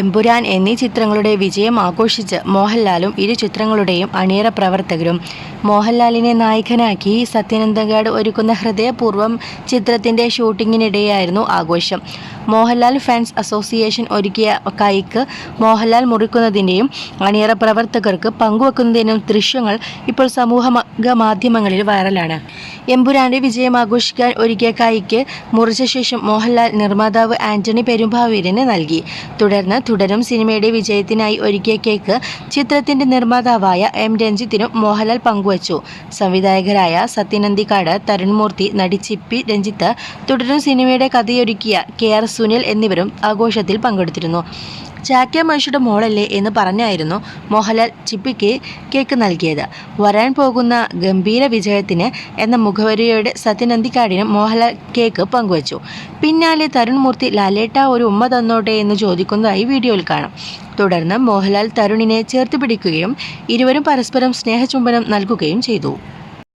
എമ്പുരാൻ എന്നീ ചിത്രങ്ങളുടെ വിജയം ആഘോഷിച്ച് മോഹൻലാലും ഇരു ചിത്രങ്ങളുടെയും അണിയറ പ്രവർത്തകരും. മോഹൻലാലിനെ നായകനാക്കി സത്യനന്ദഗാഡ് ഒരുക്കുന്ന ഹൃദയപൂർവം ചിത്രത്തിന്റെ ഷൂട്ടിങ്ങിനിടെയായിരുന്നു ആഘോഷം. മോഹൻലാൽ ഫാൻസ് അസോസിയേഷൻ ഒരുക്കിയ കൈക്ക് മോഹൻലാൽ മുറിക്കുന്നതിന്റെയും അണിയറ പ്രവർത്തകർക്ക് പങ്കുവെക്കുന്നതിനും ദൃശ്യങ്ങൾ ഇപ്പോൾ സമൂഹ മാധ്യമങ്ങളിൽ വൈറലാണ്. എമ്പുരാന്റെ വിജയം ആഘോഷിക്കാൻ ഒരുക്കിയ കൈക്ക് മുറിച്ച ശേഷം മോഹൻലാൽ നിർമ്മാതാവ് ആന്റണി പെരുമ്പാവൂരിന് നൽകി. തുടർന്ന് തുടരും. സിനിമയുടെ വിജയത്തിനായി ഒരുക്കിയ കേക്ക് ചിത്രത്തിന്റെ നിർമ്മാതാവായ എം രഞ്ജിത്തിനും മോഹൻലാൽ പങ്കുവച്ചു. സംവിധായകരായ സത്യനന്ദിക്കാട് തരുൺമൂർത്തി നടി ചിപ്പി രഞ്ജിത്ത് തുടരും. സിനിമയുടെ കഥയൊരുക്കിയ കെ ആർ സുനിൽ എന്നിവരും ആഘോഷത്തിൽ പങ്കെടുത്തിരുന്നു. ചാക്യ മനുഷ്യയുടെ മോളല്ലേ എന്ന് പറഞ്ഞായിരുന്നു മോഹൻലാൽ ചിപ്പിക്ക് കേക്ക് നൽകിയത്. വരാൻ പോകുന്ന ഗംഭീര വിജയത്തിന് എന്ന മുഖവരിയോടെ സത്യനന്ദിക്കാടിനും മോഹൻലാൽ കേക്ക് പങ്കുവച്ചു. പിന്നാലെ തരുൺമൂർത്തി ലാലേട്ട ഒരു ഉമ്മ തന്നോട്ടെ എന്ന് ചോദിക്കുന്നതായി വീഡിയോയിൽ കാണാം. തുടർന്ന് മോഹൻലാൽ തരുണിനെ ചേർത്ത് പിടിക്കുകയും ഇരുവരും പരസ്പരം സ്നേഹചുംബനം നൽകുകയും ചെയ്തു.